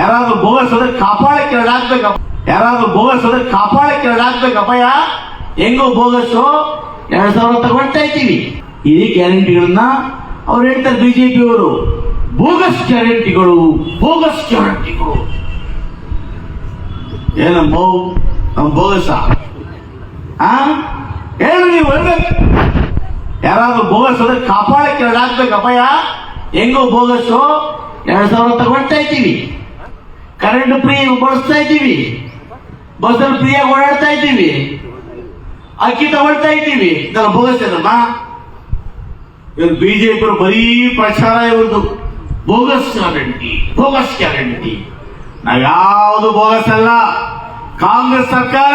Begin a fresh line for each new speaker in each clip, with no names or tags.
ಯಾರಾದ್ರೂ ಬೋಗಸ್ ಹೋದ್ರೆ ಕಾಪಾಡಕ್ಕೆ ಎರಡು ಹಾಕ್ಬೇಕಪ್ಪ ಯಾರಾದ್ರೂ ಬೋಗಸ್ ಹೋದ್ರೆ ಕಾಪಾಡಕ್ಕೆ ಎರಡು ಹಾಕ್ಬೇಕಪ್ಪಯ್ಯ ಹೆಂಗೋ ಬೋಗಸ್ಸು ಎರಡ್ ಸಾವಿರ ತಗೊಳ್ತಾ ಇದ್ದೀವಿ. ಈ ಗ್ಯಾರಂಟಿಗಳನ್ನ ಅವ್ರು ಹೇಳ್ತಾರೆ ಬಿಜೆಪಿ ಅವರು ಬೋಗಸ್ ಗ್ಯಾರಂಟಿಗಳು ಬೋಗಸ್ ಗ್ಯಾರಂಟಿಗಳು. ಏನಮ್ಮ ನಮ್ಮ ಬೋಗಸ. ಹೇಳು ನೀವು ಹೇಳ್ಬೇಕು ಯಾರಾದ್ರೂ ಬೋಗಸ್ ಹೋದ್ರೆ ಕಾಪಾಡಕ್ಕೆ ಎರಡು ಹಾಕ್ಬೇಕಪ್ಪಯ್ಯ ಹೆಂಗೋ ಬೋಗಸ್ಸು ಎರಡ್ ಸಾವಿರ ತಗೊಳ್ತಾ ಇದ್ದೀವಿ. ಕರೆಂಟ್ ಫ್ರೀ ಬಳಸ್ತಾ ಇದ್ದೀವಿ. ಬಸ್ಸಲ್ಲಿ ಫ್ರೀಯಾಗಿ ಓಡಾಡ್ತಾ ಇದ್ದೀವಿ. ಅಕ್ಕಿ ತಗೊಳ್ತಾ ಇದ್ದೀವಿ. ನಾನು ಬೋಗಸ್ ಏನಮ್ಮ ಇವ್ರು ಬಿಜೆಪಿ ಬರೀ ಪ್ರಚಾರ ಇವ್ರದ್ದು. Bogus guarantee. Bogus guarantee. ನಾವ್ಯಾವುದು bogus ಅಲ್ಲ. ಕಾಂಗ್ರೆಸ್ ಸರ್ಕಾರ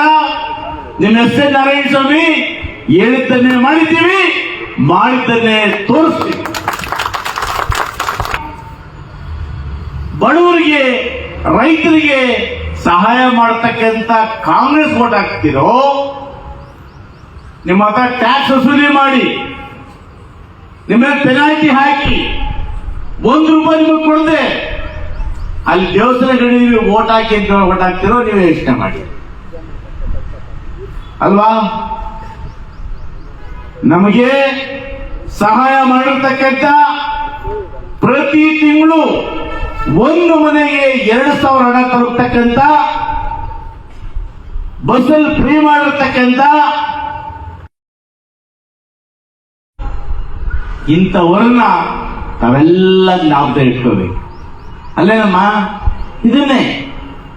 ನಿಮ್ಮ ಎನ್ ನಾರಾಯಣ ಸ್ವಾಮಿ ಹೇಳಿದ್ದನ್ನೇ ಮಾಡಿದ್ದೀವಿ. ಮಾಡಿದ್ದನ್ನೇ ತೋರಿಸ್ತೀವಿ. ಬಡವರಿಗೆ ರೈತರಿಗೆ ಸಹಾಯ ಮಾಡತಕ್ಕಂತ ಕಾಂಗ್ರೆಸ್ ಓಟ್ ಹಾಕ್ತಿರೋ, ನಿಮ್ಮ ಹತ್ರ ಟ್ಯಾಕ್ಸ್ ವಸೂಲಿ ಮಾಡಿ, ನಿಮ್ಮ ಪೆನಾಲ್ಟಿ ಹಾಕಿ, ಒಂದು ರೂಪಾಯಿ ನಿಮಗೆ ಕೊಡದೆ, ಅಲ್ಲಿ ದೇವಸ್ಥಾನಗಳಿಗೆ ನೀವು ಓಟ್ ಹಾಕಿ ಅಂತ ಓಟ್ ಹಾಕ್ತಿರೋ, ನೀವು ಯೋಚನೆ ಮಾಡಿ. ಅಲ್ವಾ? ನಮಗೆ ಸಹಾಯ ಮಾಡಿರ್ತಕ್ಕಂಥ ಪ್ರತಿ ತಿಂಗಳು ಒಂದು ಮನೆಗೆ ಎರಡು ಸಾವಿರ ಹಣ ತಲುಪ್ತಕ್ಕಂಥ ಬಸ್ಸಲ್ಲಿ ಫ್ರೀ ಮಾಡಿರ್ತಕ್ಕಂಥ ಇಂಥವರನ್ನ ತಾವೆಲ್ಲ ಜ್ಞಾಪಕ ಇಟ್ಕೋಬೇಕು. ಅಲ್ಲೇನಮ್ಮ? ಇದನ್ನೇ.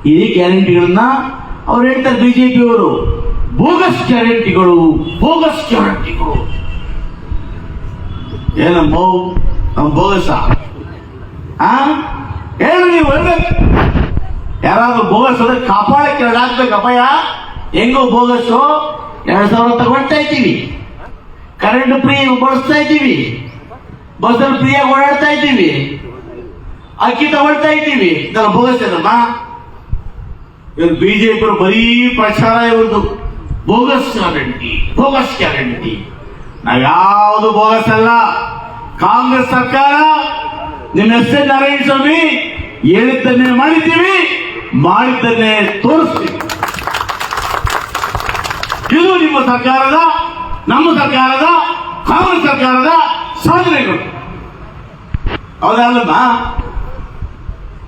ಈ ಗ್ಯಾರಂಟಿಗಳನ್ನ ಅವ್ರು ಹೇಳ್ತಾರೆ ಬಿಜೆಪಿ ಅವರು ಬೋಗಸ್ ಗ್ಯಾರಂಟಿಗಳು ಬೋಗಸ್ ಗ್ಯಾರಂಟಿಗಳು. ಏನಮ್ಮ? ನಮ್ಮ ಬೋಗಸ. ಆ? ಹೇಳು ನೀವು ಯಾರಾದರೂ ಯಾರಾದ್ರೂ ಬೋಗಸ್ ಹೋದ್ರೆ ಕಾಪಾಡಕ್ಕೆ ಎರಡು ಹಾಕ್ಬೇಕಪ್ಪಯ್ಯ ಹೆಂಗೋ ಬೋಗಸ್ಸು ಎರಡ್ ಸಾವಿರ ತಗೊಳ್ತಾ ಇದ್ದೀವಿ. ಕರೆಂಟ್ ಫ್ರೀ ಬಳಸ್ತಾ ಇದ್ದೀವಿ. ಬಸ್ಸಲ್ಲಿ ಫ್ರೀಯಾಗಿ ಓಡಾಡ್ತಾ ಇದ್ದೀವಿ. ಅಕ್ಕಿ ತಗೊಳ್ತಾ ಇದ್ದೀವಿ. ಇದೆಲ್ಲ ಬೋಗಸ್ ಏನಮ್ಮ ಇವ್ರು ಬಿಜೆಪಿ ಬರೀ ಪ್ರಚಾರ ಇವ್ರದ್ದು. ಬೋಗಸ್ ಗ್ಯಾರಂಟಿ ಬೋಗಸ್ ಗ್ಯಾರಂಟಿ ನಾವು ನಾವ್ಯಾವುದು ಬೋಗಸ್ ಅಲ್ಲ ಕಾಂಗ್ರೆಸ್ ಸರ್ಕಾರ ನಿಮ್ಮ ಎಸ್ ಎನ್ ನಾರಾಯಣ ಸ್ವಾಮಿ ಹೇಳಿದ್ದನ್ನೇ ಮಾಡಿದ್ದೀವಿ, ಮಾಡಿದ್ದನ್ನೇ ತೋರಿಸ್ತೀವಿ. ಇದು ನಿಮ್ಮ ಸರ್ಕಾರದ, ನಮ್ಮ ಸರ್ಕಾರದ, ಕಾಂಗ್ರೆಸ್ ಸರ್ಕಾರದ ಸಾಧನೆಗಳು. ಹೌದಲ್ಲಮ್ಮ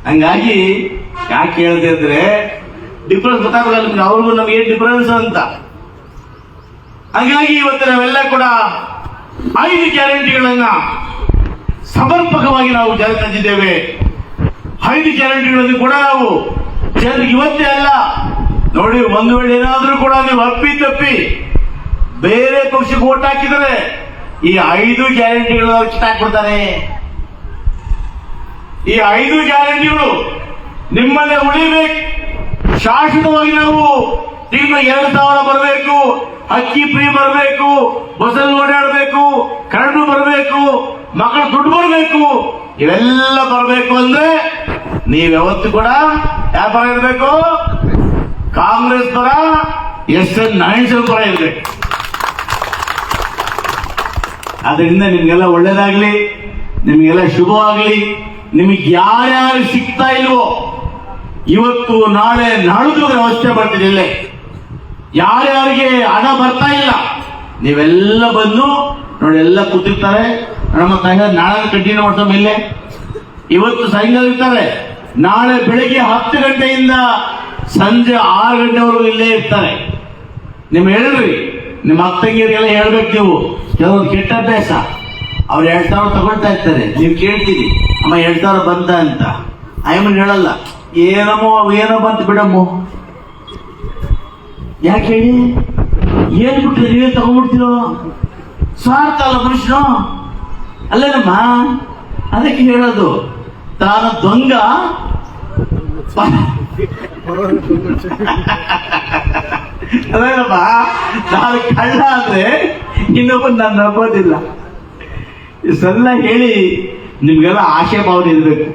ಹಂಗಾಗಿ ಯಾಕೆ ಹೇಳ್ದೆ ಅಂದ್ರೆ ಡಿಫರೆನ್ಸ್ ಗೊತ್ತಾಗಲ್ಲ ನಿಮ್ಗೆ, ಅವ್ರಿಗೂ ನಮ್ಗೆ ಏನ್ ಡಿಫರೆನ್ಸ್ ಅಂತ. ಹಂಗಾಗಿ ಇವತ್ತು ನಾವೆಲ್ಲ ಕೂಡ ಐದು ಗ್ಯಾರಂಟಿಗಳನ್ನ ಸಮರ್ಪಕವಾಗಿ ನಾವು ಜಾರಿ ತಂದಿದ್ದೇವೆ. ಐದು ಗ್ಯಾರಂಟಿಗಳನ್ನು ಕೂಡ ನಾವು ಜನರಿಗೆ ಇವತ್ತೇ ಅಲ್ಲ. ನೋಡಿ, ಒಂದು ವೇಳೆ ಏನಾದರೂ ಕೂಡ ನೀವು ಅಪ್ಪಿ ತಪ್ಪಿ ಬೇರೆ ಪಕ್ಷಕ್ಕೆ ಓಟ್ ಹಾಕಿದರೆ ಈ ಐದು ಗ್ಯಾರಂಟಿಗಳು ಕಿತ್ತಾಕ್ಬಿಡ್ತಾರೆ. ಈ ಐದು ಗ್ಯಾರಂಟಿಗಳು ನಿಮ್ಮಲ್ಲೇ ಉಳಿಬೇಕು. ಶಾಶ್ವತವಾಗಿ ನಾವು ತಿಂಗಳ ಎರಡು ಸಾವಿರ ಬರಬೇಕು, ಅಕ್ಕಿ ಪ್ರೀ ಬರಬೇಕು ಬಸ್ಸಲ್ಲಿ ಓಡಾಡಬೇಕು, ಕರಡು ಬರಬೇಕು, ಮಕ್ಕಳು ದುಡ್ಡು ಬರಬೇಕು, ಇವೆಲ್ಲ ಬರಬೇಕು ಅಂದ್ರೆ ನೀವ್ ಯಾವತ್ತು ಕೂಡ ವ್ಯಾಪಾರ ಪರ ಇರಬೇಕು. ಕಾಂಗ್ರೆಸ್ ಪರ ಎಸ್ ಎನ್ ನಾರಾಯಣ ಪರ ಇರ್ಬೇಕು. ಅದರಿಂದ ನಿಮ್ಗೆಲ್ಲ ಒಳ್ಳೇದಾಗ್ಲಿ, ನಿಮ್ಗೆಲ್ಲ ಶುಭವಾಗ್ಲಿ, ನಿಮಗೆ ಯಾರ್ಯಾರು ಸಿಗ್ತಾ ಇಲ್ವೋ, ಇವತ್ತು ನಾಳೆ ನಾಳಿದ್ದು ವ್ಯವಸ್ಥೆ ಬರ್ತಿದೆ ಇಲ್ಲೇ. ಯಾರ್ಯಾರಿಗೆ ಹಣ ಬರ್ತಾ ಇಲ್ಲ, ನೀವೆಲ್ಲ ಬಂದು ನೋಡಿ ಎಲ್ಲ ಕೂತಿರ್ತಾರೆ. ನಮ್ಮ ಸಂಘ ನಾಳೆ ಕಂಟಿನ್ಯೂ ಮಾಡ್ತಾ ಮೇಲೆ ಇವತ್ತು ಸಾಯಂಕಾಲ ಇರ್ತಾರೆ. ನಾಳೆ ಬೆಳಿಗ್ಗೆ ಹತ್ತು ಗಂಟೆಯಿಂದ ಸಂಜೆ ಆರು ಗಂಟೆವರೆಗೂ ಇಲ್ಲೇ ಇರ್ತಾರೆ. ನಿಮ್ ಹೇಳ್ರಿ ನಿಮ್ಮ ಅತ್ತಂಗಿಯರಿಗೆಲ್ಲ ಹೇಳ್ಬೇಕು ನೀವು. ಕೆಲವೊಂದು ಕೆಟ್ಟ ಅಭ್ಯಾಸ. ಅವ್ರು ಎರಡು ಸಾವಿರ ತಗೊಳ್ತಾ ಇರ್ತಾರೆ. ನೀವು ಕೇಳ್ತೀರಿ, ಅಮ್ಮ, ಎರಡು ಸಾವಿರ ಬಂತ ಅಂತ. ಅಯ್ಯಮ್ಮನ್ ಹೇಳಲ್ಲ, ಏನಮ್ಮೋ, ಏನೋ ಬಂತು ಬಿಡಮ್ಮ. ಯಾಕೆ ಹೇಳಿ? ಏನ್ ಬಿಟ್ಟು ನೀವೇ ತಗೊಂಡ್ಬಿಡ್ತೀರೋ? ಸ್ವಾರ್ಥ ಅಲ್ಲ ಮನುಷ್ಯನು. ಅಲ್ಲೇನಮ್ಮ? ಅದಕ್ಕೆ ಹೇಳೋದು ತಾನು ದ್ವಂಗ ಅದೇನಪ್ಪ? ನಾನು ಕಳ್ಳ ಅಂದ್ರೆ ಇನ್ನೊಬ್ಬ ನಾನು ನಂಬೋದಿಲ್ಲ. ಸಲ್ಲ ಹೇಳಿ ನಿಮ್ಗೆಲ್ಲ ಆಶೆ ಭಾವನೆ ಇರ್ಬೇಕು.